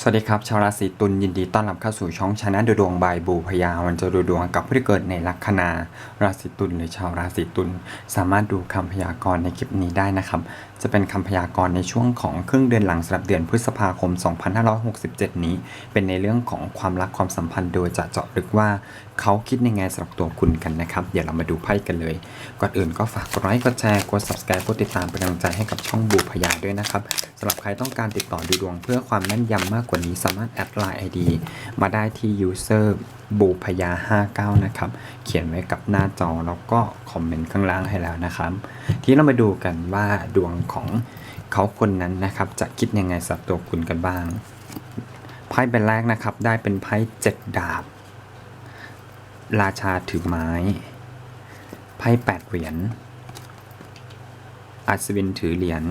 สวัสดีครับ ชาวราศีตุลยินดีต้อนรับเข้าสู่ช่องชนะดูดวงบายบูพยาวันจะดูดวงกับผู้ที่เกิดในลัคนาราศีตุลหรือชาวราศีตุลสามารถดูคำพยากรณ์ในคลิปนี้ได้นะครับจะเป็นคำพยากรณ์ในช่วงของครึ่งเดือนหลังสำหรับเดือนพฤษภาคม 2567 นี้ เป็นในเรื่องของความรักความสัมพันธ์โดยจะเจาะลึกว่าเขาคิดยังไงสำหรับตัวคุณกันนะครับ เดี๋ยวเรามาดูไพ่กันเลย ก่อนอื่นก็ฝากกดไลค์ กดแชร์ กด subscribe กดติดตามเป็นกำลังใจให้กับช่องบูพยาด้วยนะครับสำหรับใครต้องการติดต่อดูดวงเพื่อความแม่นยำมากกว่านี้สามารถแอดไลน์ ID มาได้ที่ user บูพยา59 นะครับ เขียนไว้กับหน้าจอแล้วก็คอมเมนต์ข้างล่างให้แล้วนะครับ ทีนี้เรามาดูกันว่าดวงของเขาคนนั้นนะครับ จะคิดยังไงสับตัวคุณกันบ้าง ไพ่ใบแรกนะครับ ได้เป็นไพ่เจ็ดดาบ ราชาถือไม้ ไพ่แปดเหรียญ อัศวินถือเหรียญ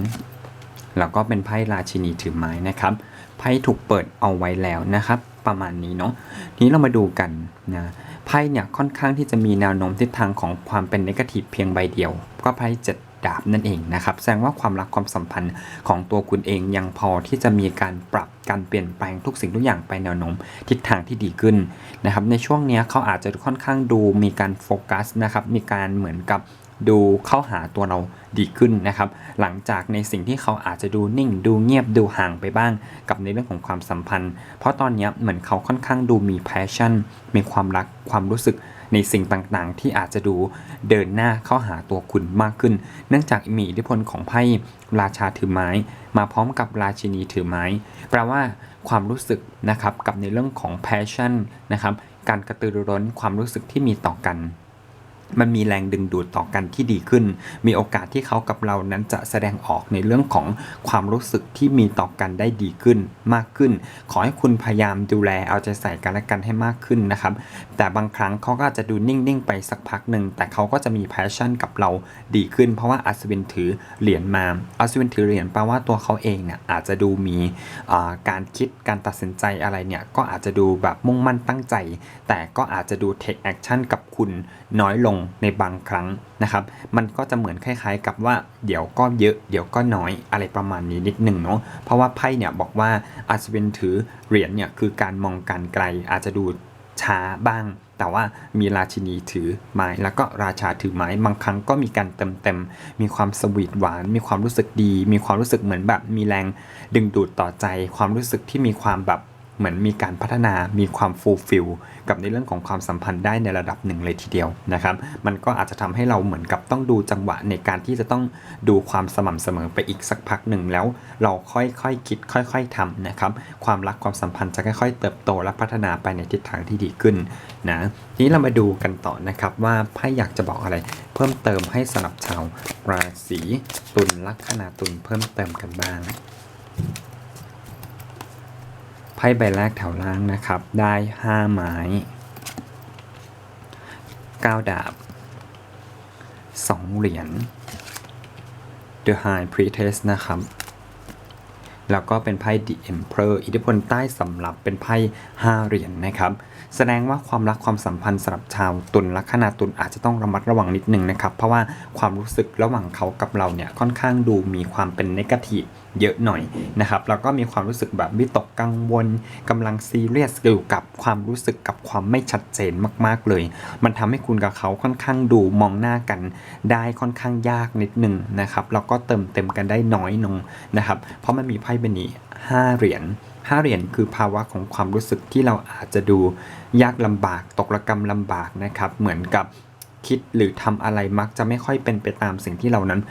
แล้วก็เป็นไพ่ราชินีถือไม้นะครับ ไพ่ถูกเปิดเอาไว้แล้วนะครับ ประมาณนี้เนาะทีนี้เรามาดูกันนะไพ่เนี่ยค่อนข้างที่จะมีแนวโน้มทิศทางของความเป็นนกาทีฟเพียงใบเดียว ก็ไพ่เจ็ดดาบนั่นเองนะครับ แสดงว่าความรักความสัมพันธ์ของตัวคุณเองยังพอที่จะมีการปรับการเปลี่ยนแปลงทุกสิ่งทุกอย่างไปแนวโน้มทิศทางที่ดีขึ้นนะครับ ในช่วงนี้เขาอาจจะค่อนข้างดูมีการโฟกัสนะครับ มีการเหมือนกับ ดูเข้าหาตัวเราดีขึ้นนะครับ หลังจากในสิ่งที่เขาอาจจะดูนิ่ง ดูเงียบดูห่างไปบ้าง กับในเรื่องของความสัมพันธ์ เพราะตอนนี้เหมือนเขาค่อนข้างดูมีแพชชั่น มีความรักความรู้สึกในสิ่งต่างๆ ที่อาจจะดูเดินหน้าเข้าหาตัวคุณมากขึ้น เนื่องจากมีอิทธิพลของไพ่ราชาถือไม้ มาพร้อมกับราชินีถือไม้ แปลว่าความรู้สึกนะครับกับในเรื่องของแพชชั่นนะครับการกระตือรือร้นความรู้สึกที่มีต่อกัน มันมีแรงดึงดูดต่อกันที่ดีขึ้น มีโอกาสที่เขากับเรานั้นจะแสดงออกในเรื่องของความรู้สึกที่มีต่อกันได้ดีขึ้นมากขึ้น ขอให้คุณพยายามดูแลเอาใจใส่กันและกันให้มากขึ้นนะครับ แต่บางครั้งเขาก็อาจจะดูนิ่ง ๆ ไปสักพักหนึ่ง แต่เขาก็จะมีแพชชั่นกับเราดีขึ้น เพราะว่าอัศวินถือเหรียญมา อัศวินถือเหรียญแปลว่าตัวเขาเองเนี่ยอาจจะดูมีการคิด การตัดสินใจอะไรเนี่ย ก็อาจจะดูแบบมุ่งมั่นตั้งใจ แต่ก็อาจจะดู take action กับคุณน้อยลงในบางครั้งนะครับ มันก็จะเหมือนคล้าย ๆ กับว่าเดี๋ยวก็เยอะเดี๋ยวก็น้อยอะไรประมาณนี้นิดหนึ่งเนาะเพราะว่าไพ่เนี่ยบอกว่าอัศวินถือเหรียญเนี่ยคือการมองการไกลอาจจะดูช้าบ้าง แต่ว่ามีราชินีถือไม้ แล้วก็ราชาถือไม้ บางครั้งก็มีการเติมเต็มๆมีความสวีทหวาน มีความรู้สึกดี มีความรู้สึกเหมือนแบบมีแรงดึงดูดต่อใจ ความรู้สึกที่มีความแบบ เหมือนมีการพัฒนามีความฟูลฟิลกับในเรื่องของความสัมพันธ์ได้ในระดับหนึ่งเลยทีเดียวนะครับ มันก็อาจจะทำให้เราเหมือนกับต้องดูจังหวะในการที่จะต้องดูความสม่ำเสมอไปอีกสักพักหนึ่งแล้วเราค่อยๆคคิดค่อย ๆทำนะครับ ความรักความสัมพันธ์จะค่อย ๆ เติบโตและพัฒนาไปในทิศทางที่ดีขึ้นนะทีนี้เรามาดูกันต่อนะครับว่าไพ่อยากจะบอกอะไร เพิ่มเติมให้สำหรับชาวราศีตุลลัคนาตุลเพิ่มเติมกันบ้าง ไพ่ใบแรกแถวล่างนะครับ ได้ 5 ไม้ 9 ดาบ 2 เหรียญ The High Priestess นะครับ แล้วก็เป็นไพ่ The Emperor อิทธิพลใต้สำหรับเป็นไพ่ 5 เหรียญนะครับ แสดงว่าความรักความสัมพันธ์สำหรับชาวตุลลัคนาตุลอาจจะต้องระมัดระวังนิดนึงนะครับ เพราะว่าความรู้สึกระหว่างเขากับเราเนี่ยค่อนข้างดูมีความเป็นนกาทีฟ เยอะหน่อยนะครับแล้วก็มีความรู้สึกแบบวิตกกังวลกำลังซีเรียสอยู่กับความรู้สึกกับความไม่ชัดเจนมากๆเลย มันทำให้คุณกับเขาค่อนข้างดูมองหน้ากันได้ค่อนข้างยากนิดนึงนะครับแล้วก็เติมเต็มกันได้น้อยลงนะครับเพราะมันมีไพ่ใบนี้ห้าเหรียญห้าเหรียญคือภาวะของความรู้สึกที่เราอาจจะดูยากลำบากตกระกรรมลำบากนะครับ เหมือนกับคิดหรือทำอะไรมักจะไม่ค่อยเป็นไปตามสิ่งที่เรานั้น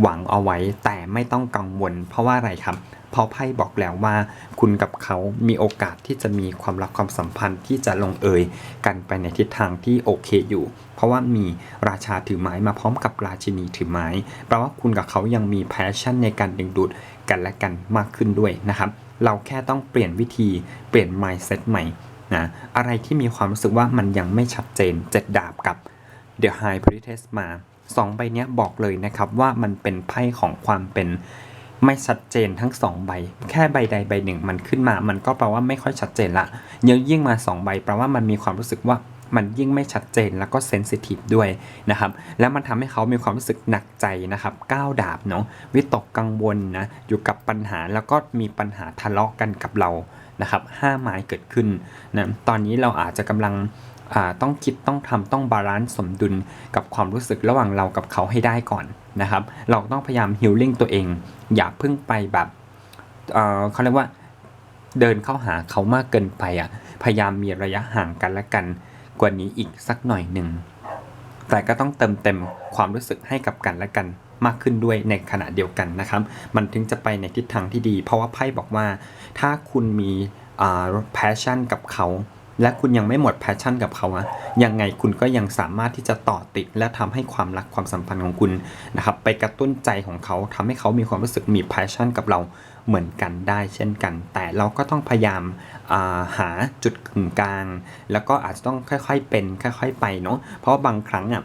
หวังเอาไว้แต่ไม่ต้องกังวล เพราะว่าอะไรครับ เพราะไพ่บอกแล้วว่า คุณกับเขามีโอกาสที่จะมีความรักความสัมพันธ์ที่จะลงเอยกันไปในทิศทางที่โอเคอยู่ เพราะว่ามีราชาถือไม้มาพร้อมกับราชินีถือไม้แปลว่าคุณกับเขายังมีแพชชั่นในการดึงดูดกันและกันมากขึ้นด้วยนะครับ เราแค่ต้องเปลี่ยนวิธีเปลี่ยน mindset ใหม่นะอะไรที่มีความรู้สึกว่ามันยังไม่ชัดเจนเจ็ดดาบกับ The High Priestess มา สองใบนี้บอกเลยนะครับว่ามันเป็นไพ่ของความเป็นไม่ชัดเจนทั้งสองใบ แค่ใบใดใบหนึ่งมันขึ้นมา มันก็แปลว่าไม่ค่อยชัดเจนละเยอะยิ่งมาสองใบแปลว่ามันมีความรู้สึกว่ามันยิ่งไม่ชัดเจนแล้วก็เซนซิทีฟด้วยนะครับ แล้วมันทำให้เขามีความรู้สึกหนักใจนะครับก้าวดาบเนาะวิตกกังวลนะอยู่กับปัญหาแล้วก็มีปัญหาทะเลาะกันกับเรานะครับห้าไม้เกิดขึ้นนะตอนนี้เราอาจจะกำลัง ต้องคิดต้องทำต้องบาลานซ์สมดุลกับความรู้สึกระหว่างเรากับเขาให้ได้ก่อนนะครับ เราต้องพยายามฮิลลิ่งตัวเอง อย่าเพิ่งไปแบบเเขาเรียกว่าเดินเข้าหาเขามากเกินไปอะพยายามมีระยะห่างกันและกันกว่านี้อีกสักหน่อยหนึ่งแต่ก็ต้องเติมเต็มความรู้สึกให้กับกันและกันมากขึ้นด้วยในขณะเดียวกันนะครับ มันถึงจะไปในทิศทางที่ดี เพราะว่าไพ่บอกว่า ถ้าคุณมี passion กับเขา และคุณยังไม่หมดแพชชั่นกับเขาอะยังไงคุณก็ยังสามารถที่จะต่อติด และทำให้ความรักความสัมพันธ์ของคุณนะครับไปกระตุ้นใจของเขาทำให้เขามีความรู้สึกมีแพชชั่นกับเราเหมือนกันได้เช่นกัน แต่เราก็ต้องพยายามาหาจุดกึ่งกลาง แล้วก็อาจจะต้องค่อยๆเป็น ค่อย ๆ ไปเนาะเพราะว่าบางครั้งอะ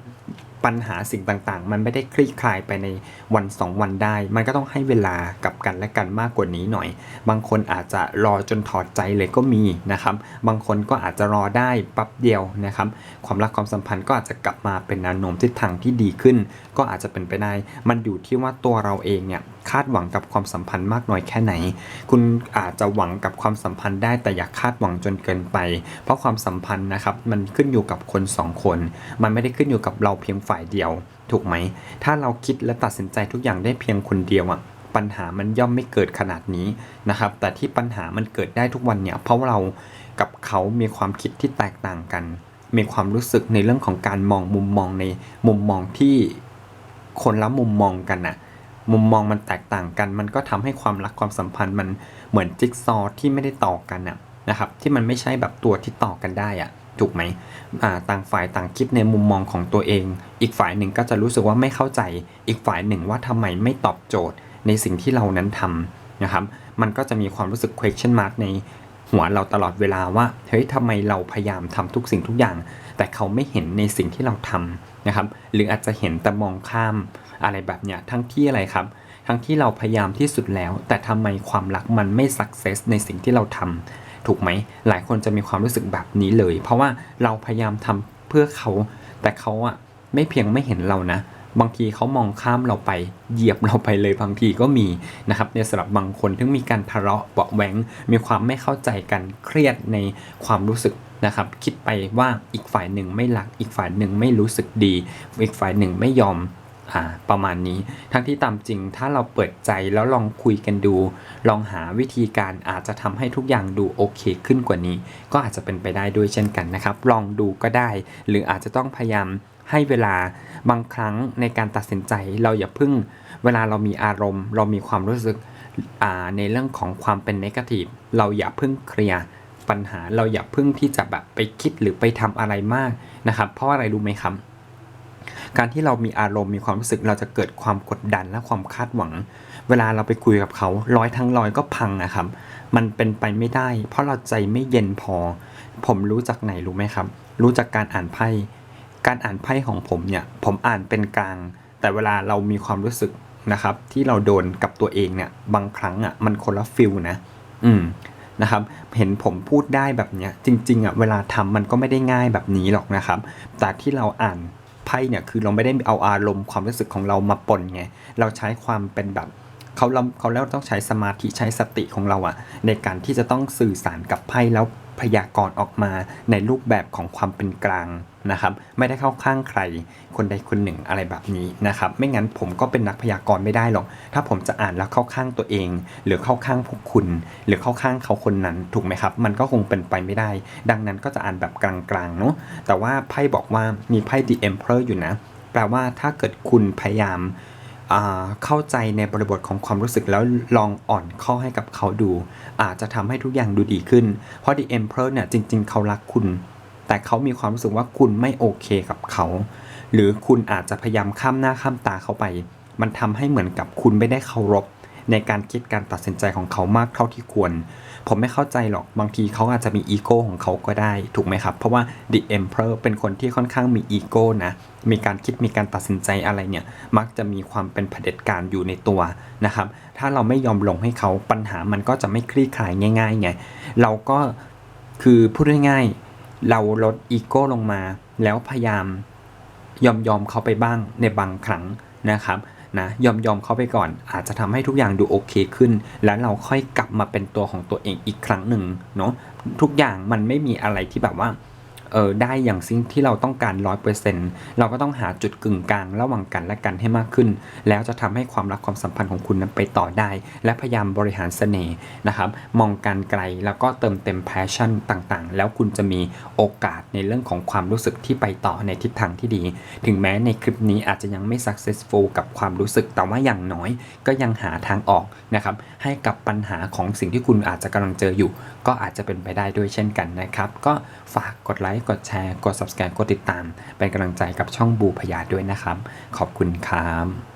ปัญหาสิ่งต่างๆ มันไม่ได้คลี่คลายไปในวันสองวันได้ มันก็ต้องให้เวลากับกันและกันมากกว่านี้หน่อย บางคนอาจจะรอจนถอดใจเลยก็มีนะครับ บางคนก็อาจจะรอได้ปั๊บเดียวนะครับ ความรักความสัมพันธ์ก็อาจจะกลับมาเป็นแนวโน้มทิศทางที่ดีขึ้น ก็อาจจะเป็นไปได้ มันอยู่ที่ว่าตัวเราเองเนี่ย คาดหวังกับความสัมพันธ์มากน้อยแค่ไหน คุณอาจจะหวังกับความสัมพันธ์ได้แต่อย่าคาดหวังจนเกินไป เพราะความสัมพันธ์นะครับมันขึ้นอยู่กับคนสองคน มันไม่ได้ขึ้นอยู่กับเราเพียงฝ่ายเดียว ถูกไหม ถ้าเราคิดและตัดสินใจทุกอย่างได้เพียงคนเดียวอะปัญหามันย่อมไม่เกิดขนาดนี้นะครับ แต่ที่ปัญหามันเกิดได้ทุกวันเนี่ยเพราะว่าเรากับเขามีความคิดที่แตกต่างกัน มีความรู้สึกในเรื่องของการมองมุมมองในมุมมองที่คนละมุมมองกันน่ะ มุมมองมันแตกต่างกัน มันก็ทำให้ความรักความสัมพันธ์มันเหมือนจิ๊กซอว์ที่ไม่ได้ต่อกันนะนะครับ ที่มันไม่ใช่แบบตัวที่ต่อกันได้อะถูกไหมต่างฝ่ายต่างคิดในมุมมองของตัวเอง อีกฝ่ายหนึ่งก็จะรู้สึกว่าไม่เข้าใจ อีกฝ่ายหนึ่งว่าทำไมไม่ตอบโจทย์ในสิ่งที่เรานั้นทำนะครับ มันก็จะมีความรู้สึก question mark ในหัวเราตลอดเวลาว่าเฮ้ยทำไมเราพยายามทำทุกสิ่งทุกอย่าง แต่เขาไม่เห็นในสิ่งที่เราทำนะครับ หรืออาจจะเห็นแต่มองข้าม อะไรแบบเนี้ยทั้งที่อะไรครับ ทั้งที่เราพยายามที่สุดแล้ว แต่ทำไมความรักมันไม่สักเซสในสิ่งที่เราทำถูกไหม หลายคนจะมีความรู้สึกแบบนี้เลย เพราะว่าเราพยายามทำเพื่อเขา แต่เขาอะไม่เพียงไม่เห็นเรานะ บางทีเขามองข้ามเราไป เหยียบเราไปเลยบางทีก็มีนะครับในสำหรับบางคนที่มีการทะเลาะเบาะแหวงมีความไม่เข้าใจกันเครียดในความรู้สึกนะครับคิดไปว่าอีกฝ่ายหนึ่งไม่รัก อีกฝ่ายหนึ่งไม่รู้สึกดี อีกฝ่ายหนึ่งไม่ยอม อ่าประมาณนี้ ทั้งที่ตามจริงถ้าเราเปิดใจแล้วลองคุยกันดู ลองหาวิธีการอาจจะทำให้ทุกอย่างดูโอเคขึ้นกว่านี้ ก็อาจจะเป็นไปได้ด้วยเช่นกันนะครับ ลองดูก็ได้ หรืออาจจะต้องพยายามให้เวลาบางครั้งในการตัดสินใจเราอย่าเพิ่ง เวลาเรามีอารมณ์ เรามีความรู้สึกในเรื่องของความเป็นนกาทีฟเราอย่าเพิ่งเคลียร์ปัญหาเราอย่าเพิ่งที่จะแบบไปคิดหรือไปทำอะไรมากนะครับ เพราะอะไรรู้ไหมครับ การที่เรามีอารมณ์มีความรู้สึกเราจะเกิดความกดดันและความคาดหวัง เวลาเราไปคุยกับเขาร้อยทั้งร้อยก็พังนะครับ มันเป็นไปไม่ได้ เพราะเราใจไม่เย็นพอ ผมรู้จากไหนรู้ไหมครับ รู้จากการอ่านไพ่การอ่านไพ่ของผมเนี่ยผมอ่านเป็นกลาง แต่เวลาเรามีความรู้สึกนะครับ ที่เราโดนกับตัวเองเนี่ยบางครั้งอะมันคนละฟิลนะ อืมนะครับเห็นผมพูดได้แบบเนี้ยจริงๆอะเวลาทำมันก็ไม่ได้ง่ายแบบนี้หรอกนะครับ แต่ที่เราอ่าน ไพ่เนี่ยคือเราไม่ได้เอาอารมณ์ความรู้สึกของเรามาปนไงเราใช้ความเป็นแบบเขาเราเขาแล้วต้องใช้สมาธิใช้สติของเราอะในการที่จะต้องสื่อสารกับไพ่แล้ว พยากรณ์ออกมาในรูปแบบของความเป็นกลางนะครับ ไม่ได้เข้าข้างใครคนใดคนหนึ่งอะไรแบบนี้นะครับ ไม่งั้นผมก็เป็นนักพยากรณ์ไม่ได้หรอก ถ้าผมจะอ่านแล้วเข้าข้างตัวเอง หรือเข้าข้างพวกคุณ หรือเข้าข้างเขาคนนั้นถูกไหมครับ มันก็คงเป็นไปไม่ได้ ดังนั้นก็จะอ่านแบบกลางๆเนาะแต่ว่าไพ่บอกว่ามีไพ่ The Emperor อยู่นะ แปลว่าถ้าเกิดคุณพยายาม เข้าใจในบริบทของความรู้สึกแล้วลองอ่อนข้อให้กับเขาดู อาจจะทำให้ทุกอย่างดูดีขึ้น เพราะ The Emperor เนี่ยจริง ๆ เขารักคุณ แต่เขามีความรู้สึกว่าคุณไม่โอเคกับเขา หรือคุณอาจจะพยายามข้ามหน้าข้ามตาเขาไป มันทำให้เหมือนกับคุณไม่ได้เคารพในการคิดการตัดสินใจของเขามากเท่าที่ควร ผมไม่เข้าใจหรอกบางทีเขาอาจจะมีอีโก้ของเขาก็ได้ ถูกไหมครับ เพราะว่า The Emperor เป็นคนที่ค่อนข้างมีอีโก้นะ มีการคิดมีการตัดสินใจอะไรเนี่ยมักจะมีความเป็นเผด็จการอยู่ในตัวนะครับถ้าเราไม่ยอมลงให้เขาปัญหามันก็จะไม่คลี่คลายง่ายๆไงเราก็คือพูดง่ายๆเราลดอีโก้ลงมา แล้วพยายามยอมยอมเขาไปบ้างในบางครั้งนะครับนะยอมยอมเขาไปก่อน อาจจะทำให้ทุกอย่างดูโอเคขึ้น แล้วเราค่อยกลับมาเป็นตัวของตัวเองอีกครั้งหนึ่งเนาะทุกอย่างมันไม่มีอะไรที่แบบว่า เออได้อย่างสิ่งที่เราต้องการร้อยเปอร์เซ็นต์เราก็ต้องหาจุดกึ่งกลางระหว่างกันและกันให้มากขึ้น แล้วจะทำให้ความรักความสัมพันธ์ของคุณนั้นไปต่อได้ และพยายามบริหารเสน่ห์นะครับ มองการไกลแล้วก็เติมเต็มแพชชั่นต่างๆ แล้วคุณจะมีโอกาสในเรื่องของความรู้สึกที่ไปต่อในทิศทางที่ดี ถึงแม้ในคลิปนี้อาจจะยังไม่ successful กับความรู้สึก แต่ว่าอย่างน้อยก็ยังหาทางออกนะครับให้กับปัญหาของสิ่งที่คุณอาจจะกำลังเจออยู่ ก็อาจจะเป็นไปได้ด้วยเช่นกันนะครับ ก็ฝากกดไลค์กดแชร์ กด subscribe กดติดตาม เป็นกำลังใจกับช่องบูพยาด้วยนะครับ ขอบคุณครับ